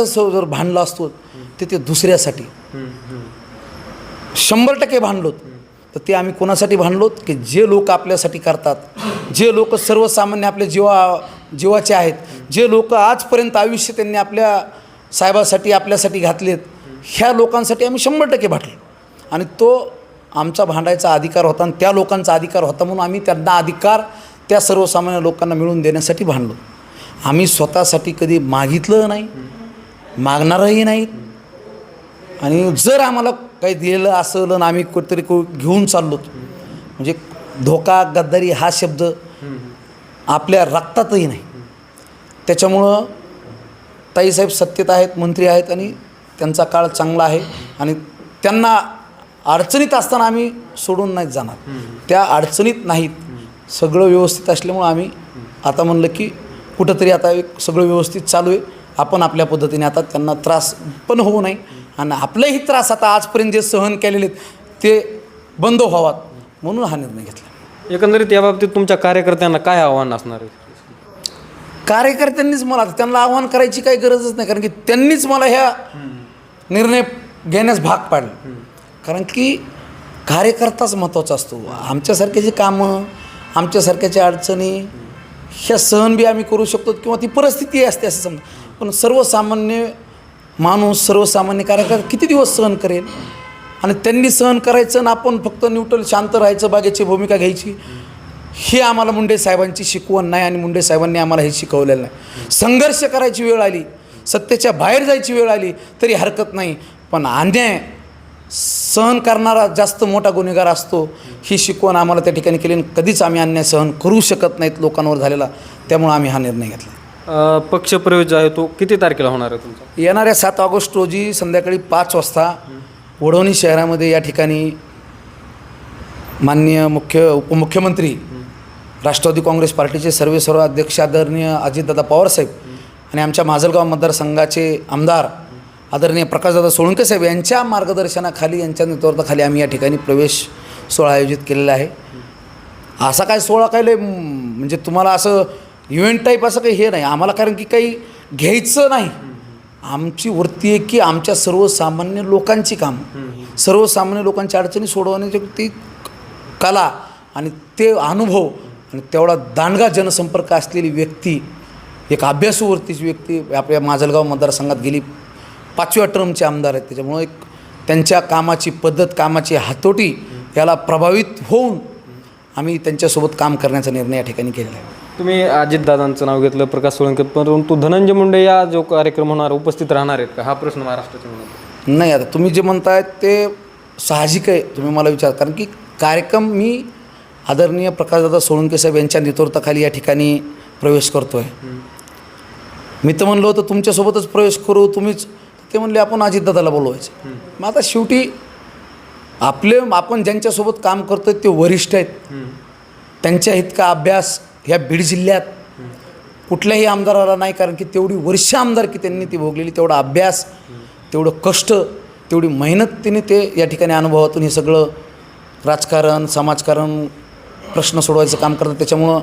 जर भांडलं असतो ते ते दुसऱ्यासाठी. शंभर टक्के भांडलोत. तर ते आम्ही कोणासाठी भांडलोत? की जे लोक आपल्यासाठी करतात जे लोक सर्वसामान्य आपल्या जीवा जीवाचे आहेत जे लोक आजपर्यंत आयुष्य त्यांनी आपल्या साहेबासाठी आपल्यासाठी घातलेत ह्या लोकांसाठी आम्ही शंभर टक्के भांडलो. आणि तो आमचा भांडायचा अधिकार होता आणि त्या लोकांचा अधिकार होता म्हणून आम्ही त्यांना अधिकार त्या सर्वसामान्य लोकांना मिळवून देण्यासाठी भांडलो. आम्ही स्वतःसाठी कधी मागितलं नाही. मागणारही नाहीत. आणि जर आम्हाला काही दिलेलं असलं आणि आम्ही कुठेतरी को घेऊन चाललो म्हणजे धोका गद्दारी हा शब्द आपल्या रक्तातही नाही. त्याच्यामुळं ताईसाहेब सत्तेत आहेत मंत्री आहेत आणि त्यांचा काळ चांगला आहे आणि त्यांना अडचणीत असताना आम्ही सोडून नाहीत जाणार. त्या अडचणीत नाहीत. सगळं व्यवस्थित असल्यामुळं आम्ही आता म्हणलं की कुठंतरी आता एक सगळं व्यवस्थित चालू आहे. आपण आपल्या पद्धतीने आता त्यांना त्रास पण होऊ नये. आणि आपलेही त्रास आता आजपर्यंत जे सहन केलेले आहेत ते बंद व्हावात म्हणून हा निर्णय घेतला. एकंदरीत याबाबतीत तुमच्या कार्यकर्त्यांना काय आव्हान असणार आहे? कार्यकर्त्यांनीच मला त्यांना आव्हान करायची काही गरजच नाही कारण की त्यांनीच मला ह्या निर्णय घेण्यास भाग पाडलं. कारण की कार्यकर्ताच महत्त्वाचा असतो. आमच्यासारख्याची कामं आमच्यासारख्याच्या अडचणी ह्या सहन बी आम्ही करू शकतो किंवा ती परिस्थिती असते असं समजा. पण सर्वसामान्य माणूस सर्वसामान्य कार्यकर्ता किती दिवस सहन करेल? आणि त्यांनी सहन करायचं आणि आपण फक्त न्यूट्रल शांत राहायचं बागेची भूमिका घ्यायची हे आम्हाला मुंडे साहेबांची शिकवण नाही आणि मुंडे साहेबांनी आम्हाला हे शिकवलेलं नाही. संघर्ष करायची वेळ आली सत्तेच्या बाहेर जायची वेळ आली तरी हरकत नाही. पण अन्याय सहन करणारा जास्त मोठा गुन्हेगार असतो ही शिकवण आम्हाला त्या ठिकाणी केली आणि कधीच आम्ही अन्याय सहन करू शकत नाहीत लोकांवर झालेला त्यामुळं आम्ही हा निर्णय घेतला. पक्षप्रवेश जो आहे तो किती तारखेला होणार आहे तुमचा? येणाऱ्या सात ऑगस्ट रोजी संध्याकाळी पाच वाजता वडवणी शहरामध्ये या ठिकाणी माननीय मुख्य उपमुख्यमंत्री राष्ट्रवादी काँग्रेस पार्टीचे सर्वे सर्व अध्यक्ष आदरणीय अजितदादा पवारसाहेब आणि आमच्या माजलगाव मतदारसंघाचे आमदार आदरणीय प्रकाशदादा सोळंके साहेब यांच्या मार्गदर्शनाखाली यांच्या नेतृत्वाखाली आम्ही या ठिकाणी प्रवेश सोहळा आयोजित केलेला आहे. असा काय सोहळा काय लय म्हणजे तुम्हाला असं इव्हेंट टाईप असं काही हे नाही. आम्हाला कारण की काही घ्यायचं नाही. आमची वृत्ती आहे की आमच्या सर्वसामान्य लोकांची काम. सर्वसामान्य लोकांच्या अडचणी सोडवण्याची ती कला आणि ते अनुभव आणि तेवढा दांडगा जनसंपर्क असलेली व्यक्ती एक अभ्यासू वृत्तीची व्यक्ती आपल्या माजलगाव मतदारसंघात गेली. पाचव्या टर्मचे आमदार आहेत. त्याच्यामुळं एक त्यांच्या कामाची पद्धत कामाची हातोटी याला प्रभावित होऊन आम्ही त्यांच्यासोबत काम करण्याचा निर्णय या ठिकाणी केलेला आहे. तुम्ही अजितदादांचं नाव घेतलं प्रकाश सोळंके परंतु धनंजय मुंडे या जो कार्यक्रम होणार उपस्थित राहणार आहेत का? हा प्रश्न महाराष्ट्राच्या मनात नाही आता तुम्ही जे म्हणताय ते साहजिक आहे तुम्ही मला विचार. कारण की कार्यक्रम मी आदरणीय प्रकाशदादा सोळंके साहेब यांच्या नेतृत्वाखाली या ठिकाणी प्रवेश करतो आहे मी तर म्हणलो होतं तुमच्यासोबतच प्रवेश करू तुम्हीच. ते म्हणले आपण अजितदादाला बोलवायचं. मग आता शेवटी आपले आपण ज्यांच्यासोबत काम करतो ते वरिष्ठ आहेत. त्यांच्या इतका अभ्यास ह्या बीड जिल्ह्यात कुठल्याही आमदाराला नाही कारण की तेवढी वर्ष आमदार की त्यांनी ती भोगलेली तेवढा अभ्यास तेवढं कष्ट तेवढी मेहनत तिने ते या ठिकाणी अनुभवातून हे सगळं राजकारण समाजकारण प्रश्न सोडवायचं काम करतात. त्याच्यामुळं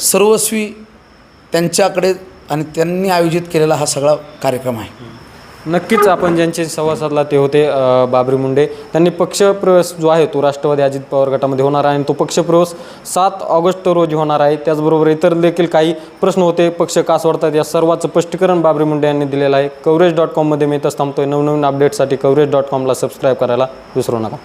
सर्वस्वी त्यांच्याकडे आणि त्यांनी आयोजित केलेला हा सगळा कार्यक्रम आहे. नक्कीच आपण ज्यांचे संवाद साधला ते होते बाबरी मुंडे. त्यांनी पक्षप्रवेश जो आहे तो राष्ट्रवादी अजित पवार गटामध्ये होणार आहे आणि तो पक्षप्रवेश सात ऑगस्ट रोजी होणार आहे. त्याचबरोबर इतर देखील काही प्रश्न होते पक्ष का सोडतात या सर्वाचं स्पष्टीकरण बाबरी मुंडे यांनी दिलेलं आहे. कवरेज डॉट कॉममध्ये मी इथंच थांबतोय. नवनवीन अपडेटसाठी कवरेज डॉट कॉमला सबस्क्राईब करायला विसरू नका.